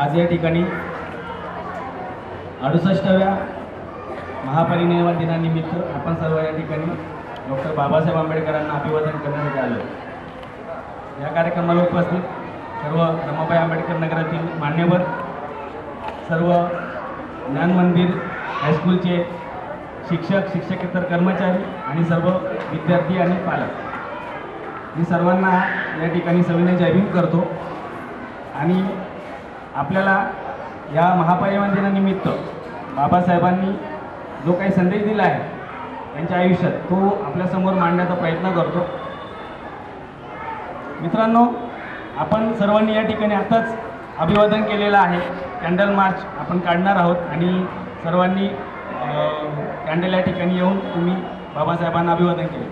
आज या ठिकाणी अडुसष्टाव्या महापरिनिर्वाण दिनानिमित्त आपण सर्व या ठिकाणी डॉक्टर बाबासाहेब आंबेडकरांना अभिवादन करण्यासाठी आलो. या कार्यक्रमाला उपस्थित सर्व रमाबाई आंबेडकर नगरातील मान्यवर सर्व ज्ञान मंदिर हायस्कूलचे शिक्षक शिक्षकेतर कर्मचारी आणि सर्व विद्यार्थी आणि पालक. मी सर्वांना या ठिकाणी सविनय जय करतो आणि आपल्याला या महापरिनिर्वाण दिनानिमित्त बाबासाहेबांनी जो काही संदेश दिला आहे त्यांच्या आयुष्यात तो आपल्यासमोर मांडण्याचा प्रयत्न करतो. मित्रांनो आपण सर्वांनी या ठिकाणी आताच अभिवादन केलेलं आहे. कॅन्डल मार्च आपण काढणार आहोत आणि सर्वांनी कॅन्डल या ठिकाणी येऊन तुम्ही बाबासाहेबांना अभिवादन केले.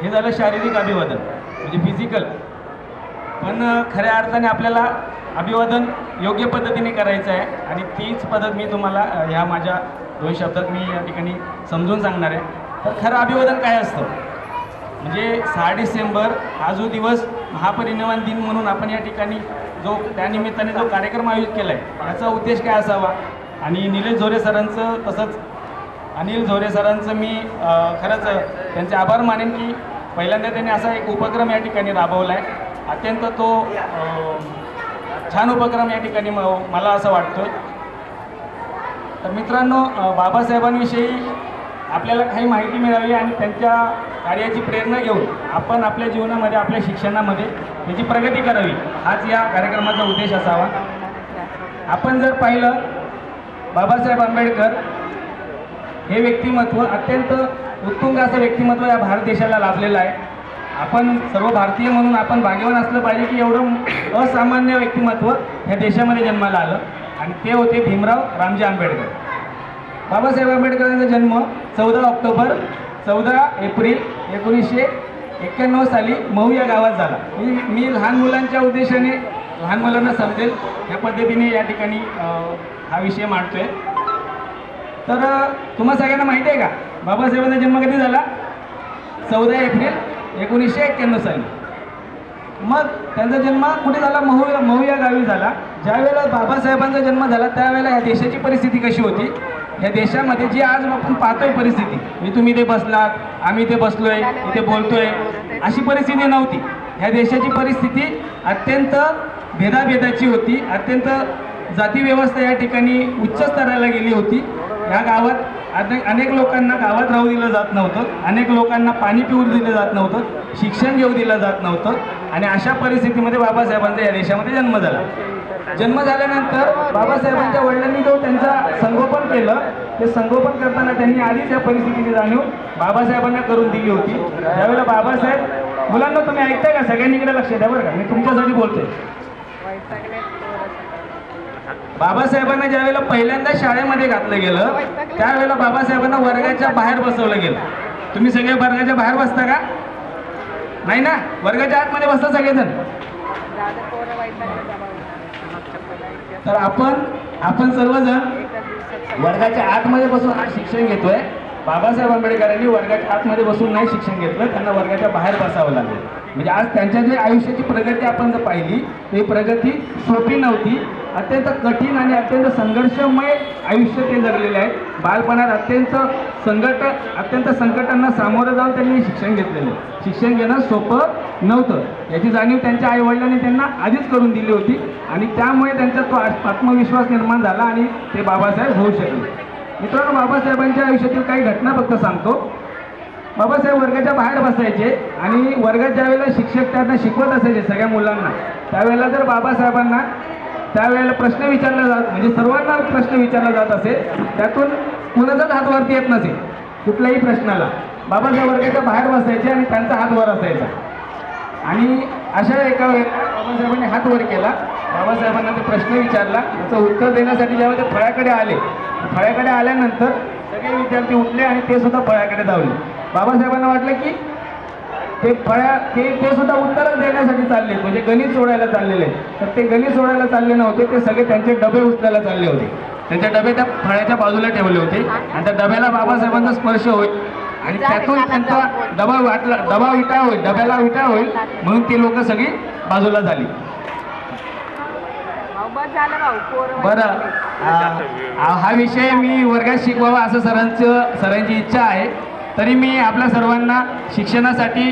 हे झालं शारीरिक अभिवादन म्हणजे फिजिकल पण खऱ्या अर्थाने आपल्याला अभिवादन योग्य पद्धतीने करायचं आहे. आणि तीच पद्धत मी तुम्हाला ह्या माझ्या दोन शब्दात मी या ठिकाणी समजून सांगणार आहे. तर खरं अभिवादन काय असतं? म्हणजे सहा डिसेंबर हा जो दिवस महापरिनिर्वाण दिन म्हणून आपण या ठिकाणी जो त्यानिमित्ताने जो कार्यक्रम आयोजित केला आहे याचा उद्देश काय असावा? आणि निलेश झोरे सरांचं तसंच अनिल झोरे सरांचं मी खरंच त्यांचे आभार मानेन की पहिल्यांदा त्यांनी असा एक उपक्रम या ठिकाणी राबवला आहे अत्यंत तो छान उपक्रम या ठिकाणी म- मला असं वाटतो तर मित्रांनो बाबासाहेबांविषयी आपल्याला काही माहिती मिळावी आणि त्यांच्या कार्याची प्रेरणा घेऊन आपण आपल्या जीवनामध्ये आपल्या शिक्षणामध्ये त्याची प्रगती करावी हाच या कार्यक्रमाचा उद्देश असावा. आपण जर पाहिलं बाबासाहेब आंबेडकर हे व्यक्तिमत्व अत्यंत उत्तुंग असं व्यक्तिमत्व या भारत देशाला लाभलेलं आहे. आपण सर्व भारतीय म्हणून आपण भाग्यवान असलं पाहिजे की एवढं असामान्य व्यक्तिमत्व ह्या देशामध्ये जन्माला आलं. आणि ते होते भीमराव रामजी आंबेडकर. बाबासाहेब आंबेडकरांचा जन्म चौदा ऑक्टोबर चौदा एप्रिल एकोणीसशे एक्क्याण्णव साली मऊ या गावात झाला. मी मी लहान मुलांच्या उद्देशाने लहान मुलांना समजेल या पद्धतीने या ठिकाणी हा विषय मांडतोय. तर तुम्हाला तुम्हा सगळ्यांना माहिती आहे का? बाबासाहेबांचा जन्म कधी झाला? चौदा एप्रिल एकोणीसशे एक्क्याण्णव साली. मग त्यांचा जन्म कुठे झाला? महू महू या गावी झाला. ज्यावेळेला बाबासाहेबांचा जन्म झाला त्यावेळेला या देशाची परिस्थिती कशी होती? या देशामध्ये जी आज आपण पाहतोय परिस्थिती मी तुम्ही इथे बसलात आम्ही इथे बसलोय इथे बोलतोय अशी परिस्थिती नव्हती. ह्या देशाची परिस्थिती अत्यंत भेदाभेदाची होती अत्यंत जातीव्यवस्था या ठिकाणी उच्च स्तराला गेली होती. या गावात अनेक अनेक लोकांना गावात राहू दिलं जात नव्हतं. अनेक लोकांना पाणी पिऊ दिलं जात नव्हतं. शिक्षण घेऊ दिलं जात नव्हतं. आणि अशा परिस्थितीमध्ये बाबासाहेबांचा या देशामध्ये जन्म झाला. जन्म झाल्यानंतर बाबासाहेबांच्या वडिलांनी जो त्यांचा संगोपन केलं ते संगोपन करताना त्यांनी आधीच या परिस्थितीची जाणीव बाबासाहेबांना करून दिली होती. त्यावेळेला बाबासाहेब मुलांना तुम्ही ऐकताय का? सगळ्यांनी इकडे लक्ष द्या बरं का. मी तुमच्यासाठी बोलतोय. बाबासाहेबांना ज्यावेळेला पहिल्यांदा शाळेमध्ये घातलं गेलं त्यावेळेला बाबासाहेबांना वर्गाच्या बाहेर बसवलं गेलं. तुम्ही सगळे वर्गाच्या बाहेर बसता का? नाही ना? वर्गाच्या आतमध्ये बसता सगळेजण? तर आपण आपण सर्वजण वर्गाच्या आतमध्ये बसून आज शिक्षण घेतोय. बाबासाहेब आंबेडकरांनी वर्गाच्या आतमध्ये बसून नाही शिक्षण घेतलं त्यांना वर्गाच्या बाहेर बसावं लागलं. म्हणजे आज त्यांच्या जे आयुष्याची प्रगती आपण जर पाहिली तर ही प्रगती सोपी नव्हती. अत्यंत कठीण आणि अत्यंत संघर्षमय आयुष्य ते जगलेले आहेत. बालपणात अत्यंत संकट अत्यंत संकटांना सामोरं जाऊन त्यांनी शिक्षण घेतलेलं. आहे शिक्षण घेणं सोपं नव्हतं. याची जाणीव त्यांच्या आईवडिलांनी त्यांना आधीच करून दिली होती आणि त्यामुळे त्यांचा तो आत्मविश्वास निर्माण झाला आणि ते बाबासाहेब होऊ शकले. मित्रांनो बाबासाहेबांच्या आयुष्यातील काही घटना फक्त सांगतो. बाबासाहेब वर्गाच्या बाहेर बसायचे आणि वर्गात ज्यावेळेला शिक्षक त्यांना शिकवत असायचे सगळ्या मुलांना त्यावेळेला जर बाबासाहेबांना त्यावेळेला प्रश्न विचारला जात म्हणजे सर्वांना प्रश्न विचारला जात असेल त्यातून कुणाचाच हात वरती येत नसे कुठल्याही प्रश्नाला. बाबासाहेब वर्गाच्या बाहेर बसायचे आणि त्यांचा हात वर असायचा. आणि अशा एका वेळेला बाबासाहेबांनी हात वर केला. बाबासाहेबांना ते प्रश्न विचारला. त्याचं उत्तर देण्यासाठी जेव्हा ते फळ्याकडे आले फळ्याकडे आल्यानंतर सगळे विद्यार्थी उठले आणि ते सुद्धा फळ्याकडे धावले. बाबासाहेबांना वाटलं की ते फळ्या ते ते सुद्धा उत्तरच देण्यासाठी चालले. म्हणजे गणित सोडायला चाललेले. तर ते गणित सोडायला चालले नव्हते. ते सगळे त्यांचे डबे उचलायला चालले होते. त्यांचे डबे त्या फळ्याच्या बाजूला ठेवले होते. आणि त्या डब्याला बाबासाहेबांचा स्पर्श होईल. आणि त्यातून त्यांचा दबाव वाटला दबाव विटा होईल. डब्याला विटा होईल. म्हणून ती लोक सगळी बाजूला झाली. बरं. हा विषय मी वर्गात शिकवावा असं सरांचं सरांची इच्छा आहे. तरी मी आपल्या सर्वांना शिक्षणासाठी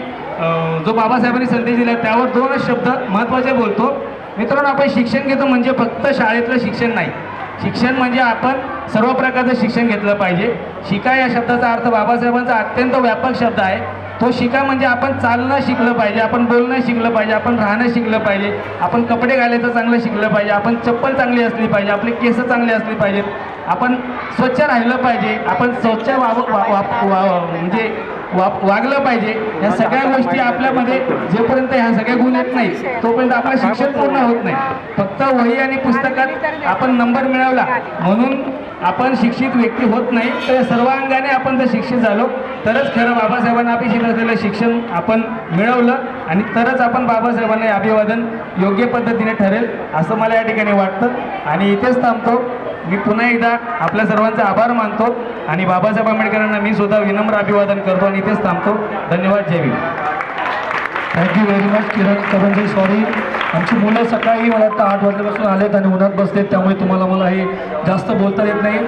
जो बाबासाहेबांनी संदेश दिला त्यावर दोनच शब्द महत्त्वाचे बोलतो. मित्रांनो आपण शिक्षण घेतो म्हणजे फक्त शाळेतलं शिक्षण नाही. शिक्षण म्हणजे आपण सर्व प्रकारचं शिक्षण घेतलं पाहिजे. शिका या शब्दाचा अर्थ बाबासाहेबांचा अत्यंत व्यापक शब्द आहे. तो शिका म्हणजे आपण चालणं शिकलं पाहिजे आपण बोलणं शिकलं पाहिजे आपण राहणं शिकलं पाहिजे आपण कपडे घालायचं चांगलं शिकलं पाहिजे आपण चप्पल चांगली असली पाहिजे आपले केस चांगले असले पाहिजेत. आपण स्वच्छ राहिलं पाहिजे आपण स्वच्छ वाव वा- वा- वा- म्हणजे वागलं पाहिजे. या सगळ्या गोष्टी आपल्यामध्ये जोपर्यंत ह्या सगळ्या गुण येत नाही तोपर्यंत आपलं शिक्षण पूर्ण होत नाही. फक्त वही आणि पुस्तकात आपण नंबर मिळवला. म्हणून आपण शिक्षित व्यक्ती होत नाही. तर सर्व अंगाने आपण जर शिक्षित झालो. तरच खरं बाबासाहेबांना अपेक्षित असलेलं शिक्षण आपण मिळवलं. आणि तरच आपण बाबासाहेबांना अभिवादन योग्य पद्धतीने ठरेल असं मला या ठिकाणी वाटतं. आणि इथेच थांबतो. मी पुन्हा एकदा आपल्या सर्वांचा आभार मानतो आणि बाबासाहेब आंबेडकरांना मी सुद्धा विनम्र अभिवादन करतो आणि इथेच थांबतो. धन्यवाद Jai Bhim. Thank you very much Kiran Kadamji sorry आमची मुलं सकाळी मला वाटतं आठ वाजल्यापासून आलेत आणि उन्हात बसलेत त्यामुळे तुम्हाला मला हे जास्त बोलता येत नाही.